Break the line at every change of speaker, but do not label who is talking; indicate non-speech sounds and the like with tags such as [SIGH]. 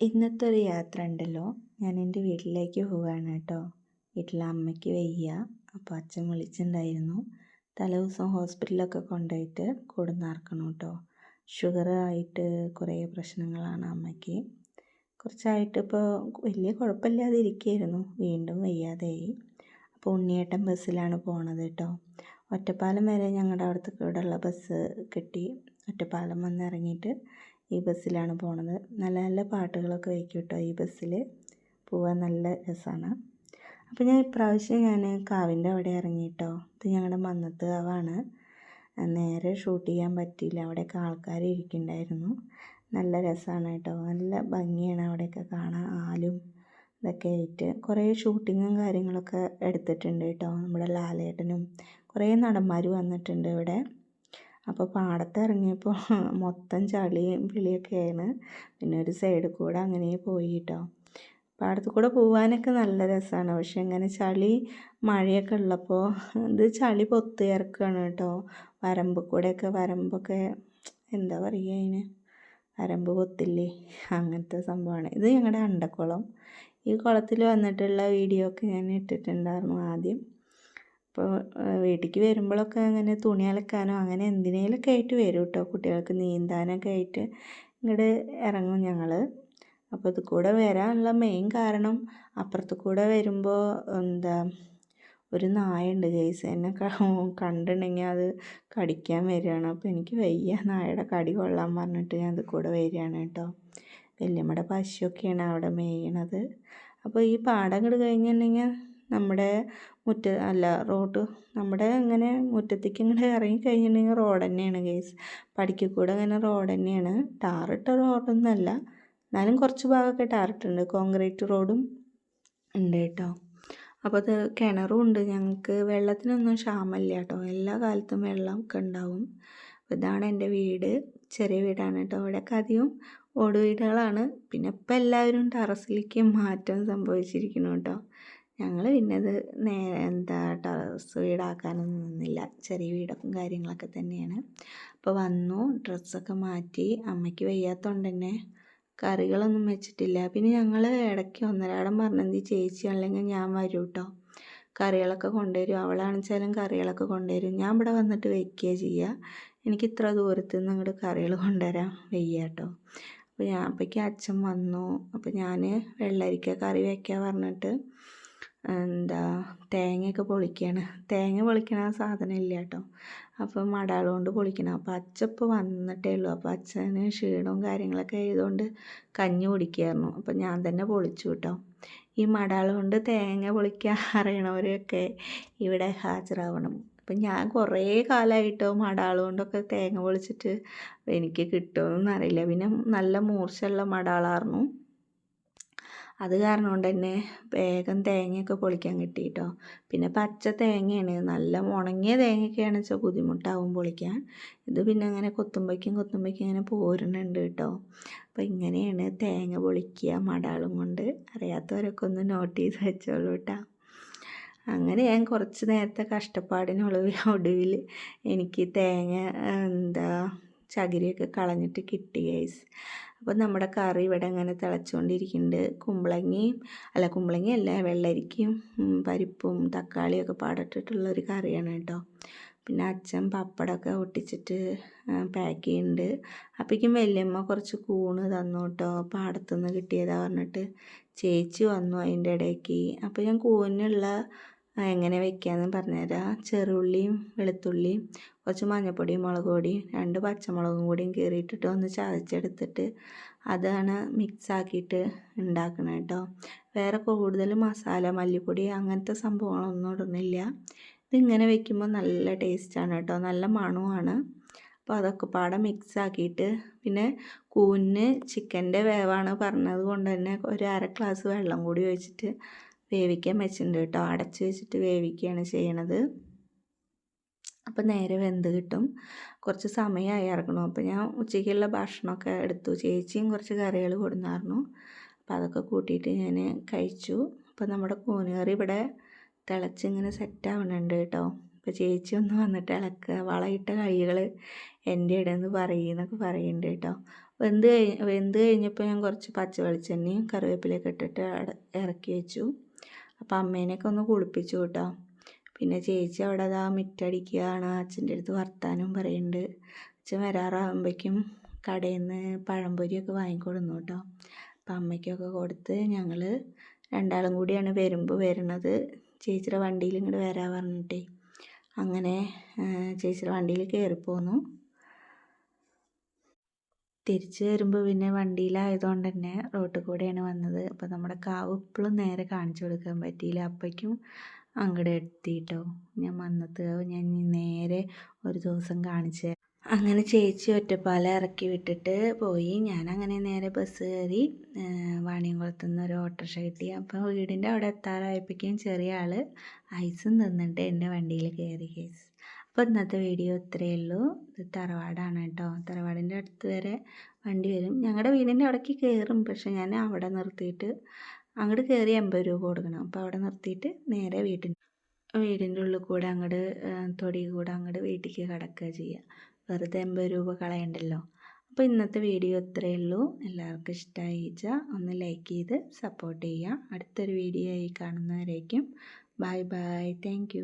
ഇന്നത്തെ ഒരു യാത്ര ഉണ്ടല്ലോ ഞാൻ എന്റെ വീട്ടിലേക്ക് പോവുകയാണ് കേട്ടോ. വീട്ടിലെ അമ്മയ്ക്ക് വയ്യ. അപ്പോൾ അച്ഛൻ വിളിച്ചിട്ടുണ്ടായിരുന്നു. തലേ ദിവസം ഹോസ്പിറ്റലിലൊക്കെ കൊണ്ടുപോയിട്ട് കൊടുന്നാർക്കണം കേട്ടോ. ഷുഗർ ആയിട്ട് കുറേ പ്രശ്നങ്ങളാണ് അമ്മയ്ക്ക്. കുറച്ചായിട്ട് ഇപ്പോൾ വലിയ കുഴപ്പമില്ലാതെ ഇരിക്കുകയായിരുന്നു. വീണ്ടും വയ്യാതെയായി അപ്പോൾ ഉണ്ണിയേട്ടൻ ബസ്സിലാണ് പോണത് കേട്ടോ. ഒറ്റപ്പാലം വരെ ഞങ്ങളുടെ അവിടുത്തെ കൂടെയുള്ള ബസ് കിട്ടി. ഒറ്റപ്പാലം വന്ന് ഇറങ്ങിയിട്ട് ഈ ബസ്സിലാണ് പോണത്. നല്ല നല്ല പാട്ടുകളൊക്കെ വയ്ക്കും കേട്ടോ ഈ ബസ്സിൽ പോവാൻ നല്ല രസമാണ് അപ്പോൾ ഞാൻ ഇപ്രാവശ്യം ഞാൻ കാവിന്റെ അവിടെ ഇറങ്ങി ഇറങ്ങിയിട്ടോ ഇത് ഞങ്ങളുടെ മന്നത്ത് കാവാണ്. നേരെ ഷൂട്ട് ചെയ്യാൻ പറ്റിയില്ല. അവിടെയൊക്കെ ആൾക്കാർ ഇരിക്കുന്നുണ്ടായിരുന്നു നല്ല രസമാണ് കേട്ടോ. നല്ല ഭംഗിയാണ് അവിടെയൊക്കെ കാണാൻ. ആലും ഇതൊക്കെ ആയിട്ട്. കുറേ ഷൂട്ടിങ്ങും കാര്യങ്ങളൊക്കെ എടുത്തിട്ടുണ്ട് കേട്ടോ. നമ്മുടെ ലാലേട്ടനും കുറേ നടന്മാർ വന്നിട്ടുണ്ട് ഇവിടെ. അപ്പോൾ പാടത്ത് ഇറങ്ങിയപ്പോൾ [LAUGHS] മൊത്തം ചളിയും പിളിയൊക്കെയാണ് പിന്നെ ഒരു സൈഡിൽ കൂടെ അങ്ങനെ പോയി കേട്ടോ പാടത്ത് കൂടെ പോകാനൊക്കെ നല്ല രസമാണ് പക്ഷെ ഇങ്ങനെ ചളി മഴയൊക്കെ ഉള്ളപ്പോൾ [LAUGHS] ഇത് ചളി പൊത്തി ഇറക്കുകയാണ് കേട്ടോ. വരമ്പ് കൂടെയൊക്കെ വരമ്പൊക്കെ എന്താ പറയുക അതിന് വരമ്പ് പൊത്തില്ലേ? അങ്ങനത്തെ സംഭവമാണ് ഇത് ഞങ്ങളുടെ അണ്ടക്കുളം. ഈ കുളത്തിൽ വന്നിട്ടുള്ള വീഡിയോ ഒക്കെ ഞാൻ ഇട്ടിട്ടുണ്ടായിരുന്നു ആദ്യം. അപ്പോൾ വീട്ടിലേക്ക് വരുമ്പോഴൊക്കെ അങ്ങനെ തുണി അലക്കാനോ അങ്ങനെ എന്തിനേലൊക്കെ ആയിട്ട് വരും കേട്ടോ കുട്ടികൾക്ക് നീന്താനൊക്കെ ആയിട്ട് ഇങ്ങോട്ട് ഇറങ്ങും ഞങ്ങൾ അപ്പോൾ ഇത് കൂടെ വരാനുള്ള മെയിൻ കാരണം അപ്പുറത്ത് കൂടെ വരുമ്പോൾ എന്താ ഒരു നായുണ്ട് ഗൈസ്. എന്നെ കണ്ടിട്ടുണ്ടെങ്കിൽ അത് കടിക്കാൻ വരികയാണ്. അപ്പോൾ എനിക്ക് വയ്യ നായയുടെ കടി കൊള്ളാൻ പറഞ്ഞിട്ട് ഞാൻ ഇത് കൂടെ വരികയാണ് കേട്ടോ വല്യമ്മയുടെ പശുവൊക്കെയാണ് അവിടെ മേയണത്. അപ്പോൾ ഈ പാടം ഇങ്ങോട്ട് കഴിഞ്ഞിട്ടുണ്ടെങ്കിൽ നമ്മുടെ മുറ്റ അല്ല റോഡ് നമ്മുടെ ഇങ്ങനെ മുറ്റത്തേക്ക് ഇങ്ങനെ ഇറങ്ങി കഴിഞ്ഞിട്ടുണ്ടെങ്കിൽ റോഡ് തന്നെയാണ് ഗേസ് പടിക്ക് കൂടെ ഇങ്ങനെ റോഡ് തന്നെയാണ്. ടാറിട്ട റോഡൊന്നുമല്ല എന്നാലും കുറച്ച് ഭാഗമൊക്കെ ടാറിട്ടുണ്ട് കോൺക്രീറ്റ് റോഡും ഉണ്ട് കേട്ടോ. അപ്പോൾ അത് കിണറും ഉണ്ട്. ഞങ്ങൾക്ക് വെള്ളത്തിനൊന്നും ക്ഷാമമില്ല കേട്ടോ. എല്ലാ കാലത്തും വെള്ളമൊക്കെ ഉണ്ടാവും. ഇതാണ് എന്റെ വീട്. ചെറിയ വീടാണ് കേട്ടോ. ഇവിടെയൊക്കെ അധികം ഓട് വീടുകളാണ് പിന്നെ ഇപ്പം എല്ലാവരും ടെറസിലേക്ക് മാറ്റം സംഭവിച്ചിരിക്കുന്നു കേട്ടോ. ഞങ്ങൾ പിന്നെ അത് നേ എന്താ ടെറസ് വീടാക്കാനൊന്നും നിന്നില്ല. ചെറിയ വീടും കാര്യങ്ങളൊക്കെ തന്നെയാണ്. അപ്പോൾ വന്നു ഡ്രസ്സൊക്കെ മാറ്റി. അമ്മയ്ക്ക് വയ്യാത്തതുകൊണ്ട് തന്നെ കറികളൊന്നും വെച്ചിട്ടില്ല. പിന്നെ ഞങ്ങൾ ഇടയ്ക്ക് ഒന്നരാടം പറഞ്ഞത് ചേച്ചി അല്ലെങ്കിൽ ഞാൻ വരും കേട്ടോ കറികളൊക്കെ കൊണ്ടുവരും. അവളാണെച്ചാലും കറികളൊക്കെ കൊണ്ടുവരും. ഞാൻ ഇവിടെ വന്നിട്ട് വയ്ക്കുക ചെയ്യുക എനിക്ക് ഇത്ര ദൂരത്ത് നിന്ന് ഇങ്ങോട്ട് കറികൾ കൊണ്ടുവരാൻ വയ്യ കേട്ടോ അപ്പോൾ ഞാൻ അപ്പോഴേക്കും അച്ഛൻ വന്നു. അപ്പോൾ ഞാൻ വെള്ളരിക്ക കറി വയ്ക്കാൻ പറഞ്ഞിട്ട് എന്താ തേങ്ങയൊക്കെ പൊളിക്കുകയാണ് തേങ്ങ പൊളിക്കണ സാധനം ഇല്ല കേട്ടോ അപ്പം മടാൾ കൊണ്ട് പൊളിക്കണം. അപ്പോൾ അച്ഛപ്പോൾ വന്നിട്ടേ ഉള്ളൂ. അപ്പോൾ അച്ഛന് ക്ഷീണവും കാര്യങ്ങളൊക്കെ ആയതുകൊണ്ട് കഞ്ഞി കുടിക്കുകയായിരുന്നു അപ്പം ഞാൻ തന്നെ പൊളിച്ചു കേട്ടോ. ഈ മടാൾ കൊണ്ട് തേങ്ങ പൊളിക്കാൻ [LAUGHS] അറിയണവരൊക്കെ ഇവിടെ ഹാജരാവണം. അപ്പം ഞാൻ കുറേ കാലമായിട്ടോ മടാൾ കൊണ്ടൊക്കെ തേങ്ങ പൊളിച്ചിട്ട് എനിക്ക് കിട്ടുമെന്നൊന്നും അറിയില്ല പിന്നെ നല്ല മൂർച്ചയുള്ള മടാളായിരുന്നു. അത് കാരണം കൊണ്ട് തന്നെ വേഗം തേങ്ങയൊക്കെ പൊളിക്കാൻ കിട്ടി കേട്ടോ പിന്നെ പച്ച തേങ്ങയാണ്. നല്ല ഉണങ്ങിയ തേങ്ങയൊക്കെയാണ് വെച്ചാൽ ബുദ്ധിമുട്ടാവും പൊളിക്കാൻ. ഇത് പിന്നെ അങ്ങനെ കൊത്തുമ്പോഴേക്കും കൊത്തുമ്പോഴേക്കും ഇങ്ങനെ പോരുന്നുണ്ട് കേട്ടോ. അപ്പോൾ ഇങ്ങനെയാണ് തേങ്ങ പൊളിക്കുക മടാളും കൊണ്ട്. അറിയാത്തവരൊക്കെ ഒന്ന് നോട്ട് ചെയ്ത് വെച്ചോളൂ കേട്ടോ. അങ്ങനെ ഞാൻ കുറച്ച് നേരത്തെ കഷ്ടപ്പാടിനുള്ള ഒടുവിൽ എനിക്ക് തേങ്ങ എന്താ ചകിരിയൊക്കെ കളഞ്ഞിട്ട് കിട്ടി ഗൈസ് അപ്പോൾ നമ്മുടെ കറി ഇവിടെ അങ്ങനെ തിളച്ചുകൊണ്ടിരിക്കുന്നുണ്ട്. കുമ്പളങ്ങയും അല്ല കുമ്പളങ്ങയല്ല വെള്ളരിക്കയും പരിപ്പും തക്കാളിയൊക്കെ പാടിട്ടിട്ടുള്ള ഒരു കറിയാണ് കേട്ടോ. പിന്നെ അച്ഛൻ പപ്പടമൊക്കെ ഒട്ടിച്ചിട്ട് പാക്ക് ചെയ്യുന്നുണ്ട്. അപ്പോഴേക്കും വല്യമ്മ കുറച്ച് കൂണ് തന്നു കേട്ടോ. പാടത്തുനിന്ന് കിട്ടിയതാ പറഞ്ഞിട്ട് ചേച്ചി വന്നു അതിന്റെ ഇടയ്ക്ക്. അപ്പോൾ ഞാൻ കൂനുള്ള എങ്ങനെ വെക്കാമെന്ന് പറഞ്ഞുതരാം. ചെറുള്ളിയും വെളുത്തുള്ളിയും കുറച്ച് മഞ്ഞൾപ്പൊടിയും മുളക് പൊടിയും രണ്ട് പച്ചമുളകും കൂടിയും കീറിയിട്ടിട്ട് ഒന്ന് ചതച്ചെടുത്തിട്ട് അതാണ് മിക്സ് ആക്കിയിട്ട് ഉണ്ടാക്കണം കേട്ടോ വേറെ കൂടുതൽ മസാല മല്ലിപ്പൊടി അങ്ങനത്തെ സംഭവങ്ങളൊന്നും ഇടുന്നില്ല. ഇതിങ്ങനെ വെക്കുമ്പോൾ നല്ല ടേസ്റ്റാണ് കേട്ടോ നല്ല മണമാണ് അപ്പോൾ അതൊക്കെ പാടെ മിക്സ് ആക്കിയിട്ട് പിന്നെ കൂന് ചിക്കന്റെ വേവാണ് പറഞ്ഞത് കൊണ്ട് തന്നെ ഒരു അര ഗ്ലാസ് വെള്ളം കൂടി ഒഴിച്ചിട്ട് വേവിക്കാൻ വെച്ചിട്ടുണ്ട് കേട്ടോ അടച്ച് വെച്ചിട്ട് വേവിക്കുകയാണ് ചെയ്യണത്. അപ്പം നേരെ വെന്ത് കിട്ടും. കുറച്ച് സമയമായി ഇറങ്ങണം. അപ്പോൾ ഞാൻ ഉച്ചയ്ക്കുള്ള ഭക്ഷണമൊക്കെ എടുത്തു. ചേച്ചിയും കുറച്ച് കറികൾ കൊടുന്നായിരുന്നു അപ്പോൾ അതൊക്കെ കൂട്ടിയിട്ട് ഞാൻ കഴിച്ചു. അപ്പോൾ നമ്മുടെ കൂനുകറി ഇവിടെ തിളച്ചിങ്ങനെ സെറ്റാവുന്നുണ്ട് കേട്ടോ. അപ്പോൾ ചേച്ചി ഒന്ന് വന്നിട്ട് ഇളക്കുക വളയിട്ട കൈകൾ എന്റെ ഇടയെന്ന് പറയുന്നൊക്കെ പറയുന്നുണ്ട് കേട്ടോ. വെന്ത് കഴിഞ്ഞ് വെന്ത് കഴിഞ്ഞപ്പോൾ ഞാൻ കുറച്ച് പച്ച വെളിച്ചെണ്ണയും കറിവേപ്പിലയൊക്കെ ഇട്ടിട്ട് ഇറക്കി വെച്ചു. അപ്പോൾ അമ്മേനെയൊക്കെ ഒന്ന് കുളിപ്പിച്ചു കേട്ടോ. പിന്നെ ചേച്ചി അവിടെ അതാ മിറ്റടിക്കുകയാണ്. അച്ഛന്റെ അടുത്ത് വർത്താനം പറയുന്നുണ്ട് അച്ഛൻ വരാറാകുമ്പോഴേക്കും കടയിൽ നിന്ന് പഴംപൊരിയൊക്കെ വാങ്ങിക്കൊടുന്നു കേട്ടോ. അപ്പം അമ്മയ്ക്കൊക്കെ കൊടുത്ത് ഞങ്ങൾ രണ്ടാളും കൂടിയാണ് വരുമ്പോൾ വരുന്നത് ചേച്ചിയുടെ വണ്ടിയിൽ ഇങ്ങോട്ട് വരാൻ പറഞ്ഞിട്ടേ. അങ്ങനെ ചേച്ചിയുടെ വണ്ടിയിൽ കയറിപ്പോന്നു തിരിച്ച് വരുമ്പോൾ പിന്നെ വണ്ടിയിലായതുകൊണ്ട് തന്നെ റോട്ടിൽ കൂടെയാണ് വന്നത്. അപ്പോൾ നമ്മുടെ കാവ് ഇപ്പോഴും നേരെ കാണിച്ചു കൊടുക്കാൻ പറ്റിയില്ല. അപ്പോഴേക്കും അങ്ങോട്ട് എത്തിയിട്ടോ ഞാൻ വന്നത് ഞാൻ നേരെ ഒരു ദിവസം കാണിച്ചു അങ്ങനെ ചേച്ചി ഒറ്റപ്പാല ഇറക്കി വിട്ടിട്ട് പോയി. ഞാൻ അങ്ങനെ നേരെ ബസ് കയറി വാണിയംകുളത്തു നിന്ന് ഒരു ഓട്ടോറിക്ഷ കിട്ടി. അപ്പോൾ വീടിന്റെ അവിടെ എത്താറായപ്പോഴേക്കും ചെറിയ ആൾ ഐസും തിന്നിട്ട് എന്റെ വണ്ടിയിൽ കയറി കേസ്. അപ്പോൾ ഇന്നത്തെ വീഡിയോ ഇത്രയേ ഉള്ളൂ. ഇത് തറവാടാണ് കേട്ടോ. തറവാടിന്റെ അടുത്ത് വരെ വണ്ടി വരും. ഞങ്ങളുടെ വീടിന്റെ അവിടേക്ക് കയറും പക്ഷേ ഞാൻ അവിടെ നിർത്തിയിട്ട് അങ്ങോട്ട് കയറി എൺപത് രൂപ കൊടുക്കണം. അപ്പോൾ അവിടെ നിർത്തിയിട്ട് നേരെ വീട്ടിൽ വീടിന്റെ ഉള്ളിൽ കൂടെ അങ്ങോട്ട് തൊടി കൂടെ അങ്ങോട്ട് വീട്ടിലേക്ക് കിടക്കുക ചെയ്യുക വെറുതെ എൺപത് രൂപ കളയണ്ടല്ലോ. അപ്പോൾ ഇന്നത്തെ വീഡിയോ ഇത്രയേ ഉള്ളൂ. എല്ലാവർക്കും ഇഷ്ടമായിച്ച ഒന്ന് ലൈക്ക് ചെയ്ത് സപ്പോർട്ട് ചെയ്യുക അടുത്തൊരു വീഡിയോ ആയി കാണുന്നവരേക്കും. Bye bye. താങ്ക്